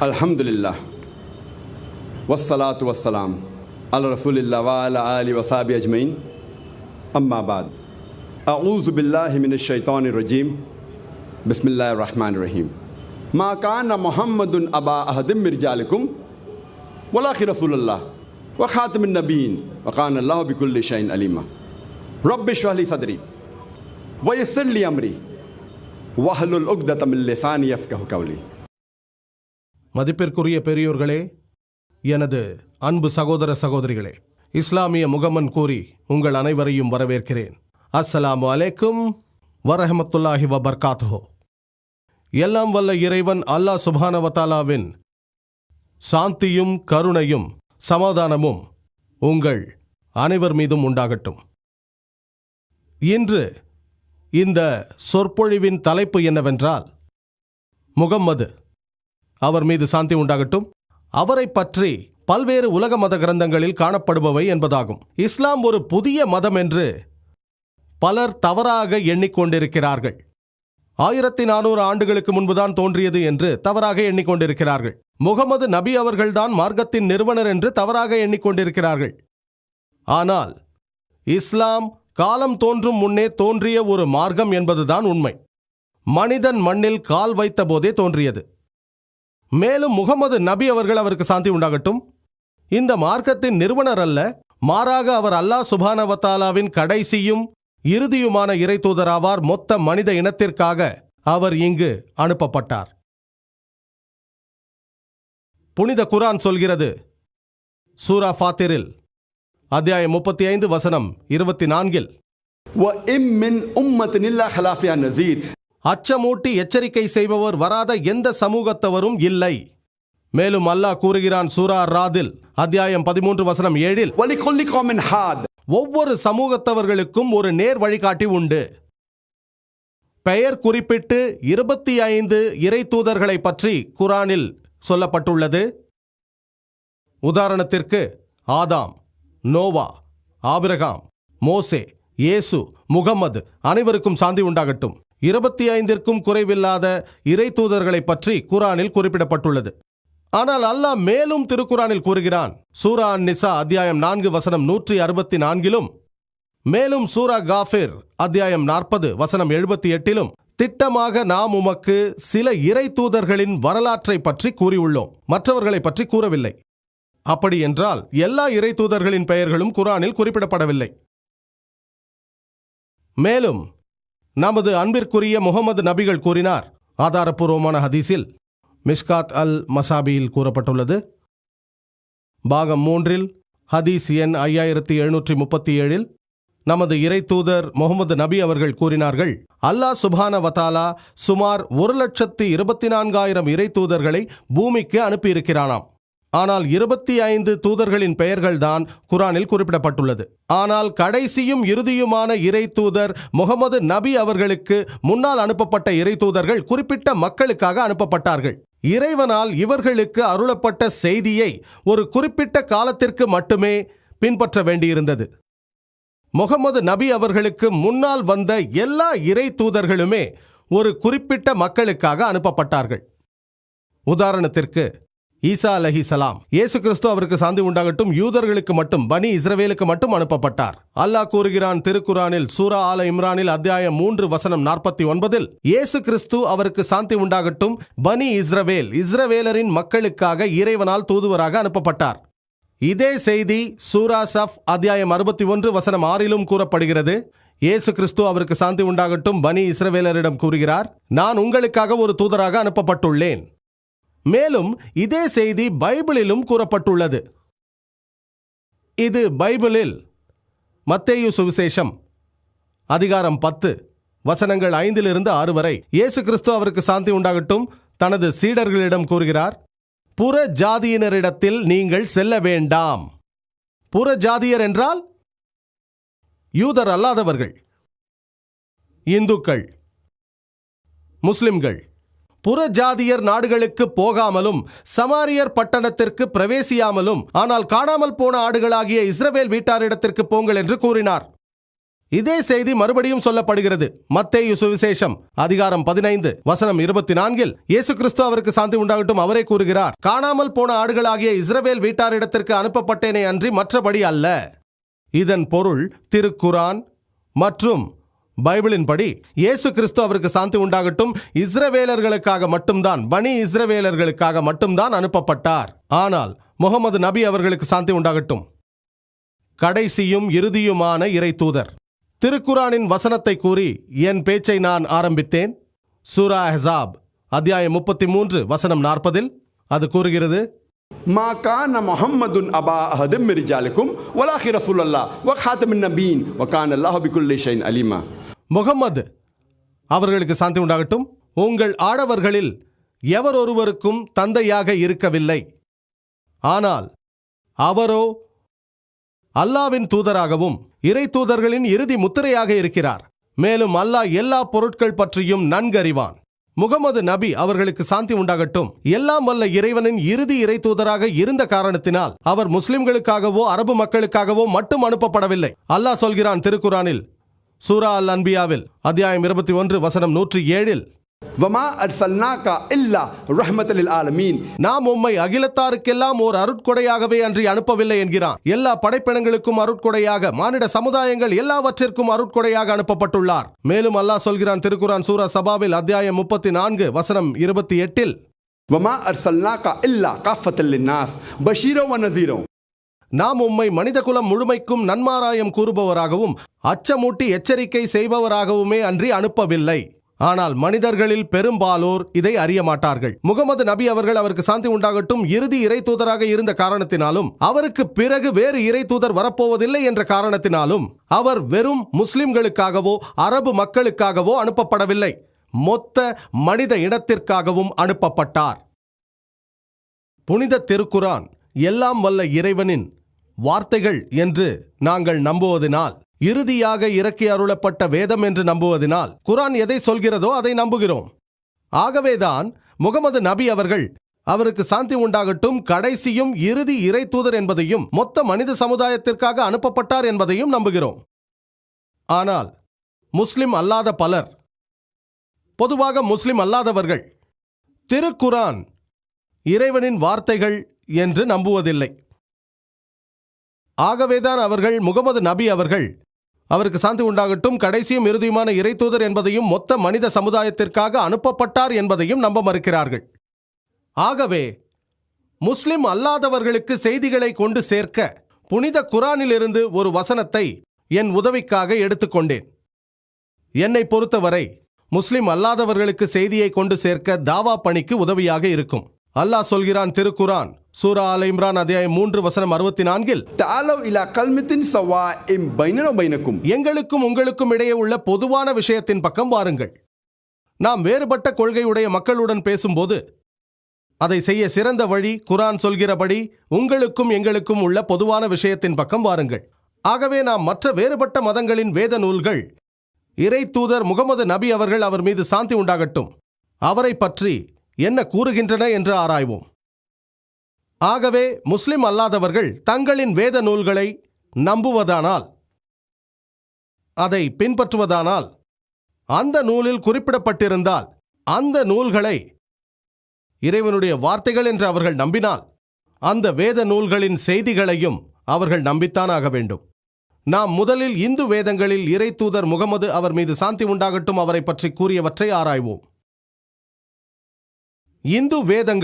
الحمد لله والصلاة والسلام على رسول الله وعلى آله وصحبه أجمعين. أما بعد أعوذ بالله من الشيطان الرجيم. بسم الله الرحمن الرحيم. ما كان محمد أبا أحد من رجالكم ولكن رسول الله وخاتم النبيين وكان الله بكل شيء عليما. رب اشرح لي صدري ويسر لي أمري واحلل عقدة من لساني يفقه قولي. மதிப்பிற்குரிய பெரியோர்களே எனது அன்பு சகோதர சகோதரிகளே இஸ்லாமிய முகமன் கூறி உங்கள் அனைவரையும் வரவேற்கிறேன். அஸ்ஸலாமு அலைக்கும் வரஹமத்துல்லாஹி வபர்காத்ஹோ எல்லாம் வல்ல இறைவன் அல்லாஹ் சுபானவத்தாலாவின் சாந்தியும் கருணையும் சமாதானமும் உங்கள் அனைவர் மீதும் உண்டாகட்டும். இன்று இந்த சொற்பொழிவின் தலைப்பு என்னவென்றால் முகம்மது அவர் மீது சாந்தி உண்டாகட்டும். அவரை பற்றி பல்வேறு உலக மத கிரந்தங்களில் காணப்படுபவை என்பதாகும். இஸ்லாம் ஒரு புதிய மதம் என்று பலர் தவறாக எண்ணிக்கொண்டிருக்கிறார்கள். ஆயிரத்தி நானூறு ஆண்டுகளுக்கு முன்புதான் தோன்றியது என்று தவறாக எண்ணிக்கொண்டிருக்கிறார்கள். முகமது நபி அவர்கள்தான் மார்க்கத்தின் நிறுவனர் என்று தவறாக எண்ணிக்கொண்டிருக்கிறார்கள். ஆனால் இஸ்லாம் காலம் தோன்றும் முன்னே தோன்றிய ஒரு மார்க்கம் என்பதுதான் உண்மை. மனிதன் மண்ணில் கால் வைத்த போதே தோன்றியது. மேலும் முகமது நபி அவர்கள் அவருக்கு சாந்தி உண்டாகட்டும். இந்த மார்க்கத்தின் நிறுவனர் அல்ல மாறாக அவர் அல்லாஹ் சுபானவத்தாலாவின் கடைசியும் இறுதியுமான இறை தூதராவார் மொத்த மனித இனத்திற்காக அவர் இங்கு அனுப்பப்பட்டார். புனித குரான் சொல்கிறது சூரா ஃபாத்திரில் அத்தியாயம் முப்பத்தி ஐந்து வசனம் இருபத்தி நான்கில். அச்சமூட்டி எச்சரிக்கை செய்பவர் வராத எந்த சமூகத்தவரும் இல்லை. மேலும் அல்லாஹ் கூறுகிறான் சூரா ராதில் அத்தியாயம் பதிமூன்று வசனம் ஏழில் ஒவ்வொரு சமூகத்தவர்களுக்கும் ஒரு நேர் வழிகாட்டி உண்டு. பெயர் குறிப்பிட்டு இருபத்தி ஐந்து இறை தூதர்களை பற்றி குரானில் சொல்லப்பட்டுள்ளது. உதாரணத்திற்கு ஆதாம் நோவா ஆபிரகாம் மோசே இயேசு முகமது அனைவருக்கும் சாந்தி உண்டாகட்டும். இருபத்தி ஐந்திற்கும் குறைவில்லாத இறை தூதர்களை பற்றி குரானில் குறிப்பிடப்பட்டுள்ளது. ஆனால் அல்லாஹ் மேலும் திருக்குரானில் கூறுகிறான். சூரா அன் நிசா அத்தியாயம் நான்கு வசனம் நூற்றி அறுபத்தி நான்கிலும் மேலும் சூரா காஃபிர் அத்தியாயம் நாற்பது வசனம் எழுபத்தி எட்டிலும் திட்டமாக நாம் உமக்கு சில இறை தூதர்களின் வரலாற்றை பற்றி கூறியுள்ளோம். மற்றவர்களை பற்றி கூறவில்லை. அப்படி என்றால் எல்லா இறை தூதர்களின் பெயர்களும் குரானில் குறிப்பிடப்படவில்லை. மேலும் நமது அன்பிற்குரிய முகமது நபிகள் கூறினார். ஆதாரப்பூர்வமான ஹதீஸில் மிஷ்காத் அல் மசாபியில் கூறப்பட்டுள்ளது. பாகம் மூன்றில் ஹதீஸ் எண் ஐயாயிரத்தி எழுநூற்றி முப்பத்தி ஏழில் நமது இறை தூதர் முகமது நபி அவர்கள் கூறினார்கள் அல்லாஹ் சுபான வதாலா சுமார் ஒரு லட்சத்து இருபத்தி நான்காயிரம் இறை தூதர்களை பூமிக்கு அனுப்பியிருக்கிறானாம். ஆனால் இருபத்தி ஐந்து தூதர்களின் பெயர்கள்தான் குரானில் குறிப்பிடப்பட்டுள்ளது. ஆனால் கடைசியும் இறுதியுமான இறை தூதர் முகமது நபி அவர்களுக்கு முன்னால் அனுப்பப்பட்ட இறை தூதர்கள் குறிப்பிட்ட மக்களுக்காக அனுப்பப்பட்டார்கள். இறைவனால் இவர்களுக்கு அருளப்பட்ட செய்தியை ஒரு குறிப்பிட்ட காலத்திற்கு மட்டுமே பின்பற்ற வேண்டியிருந்தது. முகமது நபி அவர்களுக்கு முன்னால் வந்த எல்லா இறை தூதர்களுமே ஒரு குறிப்பிட்ட மக்களுக்காக அனுப்பப்பட்டார்கள். உதாரணத்திற்கு ஈசா அலஹி சலாம். இயேசு கிறிஸ்து அவருக்கு சாந்தி உண்டாகட்டும். யூதர்களுக்கு மட்டும் பனி இஸ்ரவேலுக்கு மட்டும் அனுப்பப்பட்டார். அல்லாஹ் கூறுகிறான் திருக்குரானில் சூரா ஆல இம்ரானில் அத்தியாயம் மூன்று வசனம் நாற்பத்தி ஒன்பதில் இயேசு கிறிஸ்து அவருக்கு சாந்தி உண்டாகட்டும். பனி இஸ்ரவேல் இஸ்ரவேலரின் மக்களுக்காக இறைவனால் தூதுவராக அனுப்பப்பட்டார். இதே செய்தி சூரா சஃப் அத்தியாயம் அறுபத்தி ஒன்று வசனம் ஆறிலும் கூறப்படுகிறது. இயேசு கிறிஸ்து அவருக்கு சாந்தி உண்டாகட்டும். பனி இஸ்ரவேலரிடம் கூறுகிறார் நான் உங்களுக்காக ஒரு தூதராக அனுப்பப்பட்டுள்ளேன். மேலும் இதே செய்தி பைபிளிலும் கூறப்பட்டுள்ளது. இது பைபிளில் மத்தேயு சுவிசேஷம் அதிகாரம் பத்து வசனங்கள் ஐந்திலிருந்து ஆறு வரை. இயேசு கிறிஸ்து அவருக்கு சாந்தி உண்டாகட்டும். தனது சீடர்களிடம் கூறுகிறார் புற ஜாதியினரிடத்தில் நீங்கள் செல்ல வேண்டாம். புற ஜாதியர் என்றால் யூதர் அல்லாதவர்கள் இந்துக்கள் முஸ்லிம்கள். புற ஜாதியர் நாடுகளுக்கு போகாமலும் சமாரியர் பட்டணத்திற்கு பிரவேசியாமலும் ஆனால் காணாமல் போன ஆடுகளாகிய இஸ்ரவேல் வீட்டாரிடத்திற்கு போங்கள் என்று கூறினார். இதே செய்தி மறுபடியும் சொல்லப்படுகிறது. மத்தேயு சுவிசேஷம் அதிகாரம் பதினைந்து வசனம் இருபத்தி நான்கில் இயேசு கிறிஸ்து அவருக்கு சாந்தி உண்டாகட்டும் அவரே கூறுகிறார். காணாமல் போன ஆடுகளாகிய இஸ்ரவேல் வீட்டாரிடத்திற்கு அனுப்பப்பட்டேனே அன்றி மற்றபடி அல்ல. இதன் பொருள் திருக்குரான் மற்றும் பைபிளின் படி இயேசு கிறிஸ்து அவருக்கு சாந்தி உண்டாகட்டும். இஸ்ரவேலர்களுக்காக மட்டும்தான் பனி இஸ்ரவேலர்களுக்காக மட்டும்தான் அனுப்பப்பட்டார். ஆனால் முகமது நபி அவர்களுக்கு சாந்தி உண்டாகட்டும். கடைசியும் இறுதியுமான இறை தூதர். திருக்குரானின் வசனத்தை கூறி என் பேச்சை நான் ஆரம்பித்தேன். சூரா ஹசாப் அத்தியாயம் முப்பத்தி மூன்று வசனம் நாற்பதில் அது கூறுகிறது மா கான முஹம்மதுன் அபா அஹதும் மிரிஜாலுக்கும் வலாஹி ரசூலல்லா வ ஹாத்தமின் நபீன் வ கான் அல்லாஹ் பிகுல்லிஷைன் அலிமா. முகம்மது. அவர்களுக்கு சாந்தி உண்டாகட்டும். உங்கள் ஆடவர்களில் எவர் ஒருவருக்கும் தந்தையாக இருக்கவில்லை. ஆனால் அவரோ அல்லாவின் தூதராகவும் இறை தூதர்களின் இறுதி முத்திரையாக இருக்கிறார். மேலும் அல்லாஹ் எல்லா பொருட்கள் பற்றியும் நன்கறிவான். முகமது நபி அவர்களுக்கு சாந்தி உண்டாகட்டும். எல்லாம் வல்ல இறைவனின் இறுதி இறை தூதராக இருந்த காரணத்தினால் அவர் முஸ்லிம்களுக்காகவோ அரபு மக்களுக்காகவோ மட்டும் அனுப்பப்படவில்லை. அல்லாஹ் சொல்கிறான் திருக்குரானில் சூரா அல் அன்பியாவில் அத்தியாயம் இருபத்தி ஒன்று வசனம் நூற்றி ஏழில் வமா அர்சல்னாகா இல்லா ரஹமத்தலில் ஆலமீன். நாம் உம்மை அகிலத்தாருக்கெல்லாம் ஓர் அருட்கொடையாகவே அன்றி அனுப்பவில்லை என்கிறான். எல்லா படைப்பினங்களுக்கும் அருட்கொடையாக மானிட சமுதாயங்கள் எல்லாவற்றிற்கும் அருட்கொடையாக அனுப்பப்பட்டுள்ளார். மேலும் அல்லாஹ் சொல்கிறான் திருக்குரான் சூரா சபாவில் அத்தியாயம் முப்பத்தி நான்கு வசனம் இருபத்தி எட்டில் வமா அர்சல்னாகா இல்லா காஃபத்தல்லின் நாஸ் பஷீரோ வ நசீரோ. நாம் உம்மை மனிதகுலம் முழுமைக்கும் நன்மாராயம் கூறுபவராகவும் அச்சமூட்டி எச்சரிக்கை செய்பவராகவுமே அன்றி அனுப்பவில்லை. ஆனால் மனிதர்களில் பெரும்பாலோர் இதை அறிய மாட்டார்கள் முகமது நபி அவர்கள் அவருக்கு சாந்தி உண்டாகட்டும் இறுதி இறை தூதராக இருந்த காரணத்தினாலும் அவருக்கு பிறகு வேறு இறை தூதர் வரப்போவதில்லை என்ற காரணத்தினாலும் அவர் வெறும் முஸ்லிம்களுக்காகவோ அரபு மக்களுக்காகவோ அனுப்பப்படவில்லை. மொத்த மனித இனத்திற்காகவும் அனுப்பப்பட்டார். புனித திருக்குரான் எல்லாம் வல்ல இறைவனின் வார்த்தைகள் என்று நாங்கள் நம்புவதினால் இறுதியாக இறக்கி அருளப்பட்ட வேதம் என்று நம்புவதனால் குரான் எதை சொல்கிறதோ அதை நம்புகிறோம். ஆகவேதான் முகமது நபி அவர்கள் அவருக்கு சாந்தி உண்டாகட்டும் கடைசியும் இறுதி இறை தூதர் என்பதையும் மொத்த மனித சமுதாயத்திற்காக அனுப்பப்பட்டார் என்பதையும் நம்புகிறோம். ஆனால் முஸ்லிம் அல்லாத பலர் பொதுவாக முஸ்லிம் அல்லாதவர்கள் திருக்குரான் இறைவனின் வார்த்தைகள் என்று நம்புவதில்லை. ஆகவேதான் அவர்கள் முகமது நபி அவர்கள். அவருக்கு சாந்தி உண்டாகட்டும் கடைசியும் இறுதியுமான இறைத்தூதர் என்பதையும் மொத்த மனித சமுதாயத்திற்காக அனுப்பப்பட்டார் என்பதையும் நம்ப மறுக்கிறார்கள். ஆகவே முஸ்லிம் அல்லாதவர்களுக்கு செய்திகளை கொண்டு சேர்க்க புனித குரானிலிருந்து ஒரு வசனத்தை என் உதவிக்காக எடுத்துக்கொண்டேன். என்னை பொறுத்தவரை முஸ்லிம் அல்லாதவர்களுக்கு செய்தியை கொண்டு சேர்க்க தாவா பணிக்கு உதவியாக இருக்கும். அல்லாஹ் சொல்கிறான் திருக்குரான். சூரா அல் இம்ரான் அத்தியாயம் மூன்று வசனம் அறுபத்தி நான்கில் எங்களுக்கும் உங்களுக்கும் இடையே உள்ள பொதுவான விஷயத்தின் பக்கம் வாருங்கள். நாம் வேறுபட்ட கொள்கையுடைய மக்களுடன் பேசும்போது அதை செய்ய சிறந்த வழி குரான் சொல்கிறபடி உங்களுக்கும் எங்களுக்கும் உள்ள பொதுவான விஷயத்தின் பக்கம் வாருங்கள். ஆகவே நாம் மற்ற வேறுபட்ட மதங்களின் வேத நூல்கள் இறை தூதர் முகமது நபி அவர்கள் அவர் மீது சாந்தி உண்டாகட்டும். அவரை பற்றி என்ன கூறுகின்றன என்று ஆராய்வோம். ஆகவே முஸ்லிம் அல்லாதவர்கள் தங்களின் வேத நூல்களை நம்புவதானால் அதை பின்பற்றுவதானால் அந்த நூலில் குறிப்பிடப்பட்டிருந்தால் அந்த நூல்களை இறைவனுடைய வார்த்தைகள் என்று அவர்கள் நம்பினால் அந்த வேத நூல்களின் செய்திகளையும் அவர்கள் நம்பித்தானாக வேண்டும். நாம் முதலில் இந்து வேதங்களில் இறை தூதர் முகமது அவர் மீது சாந்தி உண்டாகட்டும் அவரை பற்றி கூறியவற்றை ஆராய்வோம். இந்து வேதங்கள்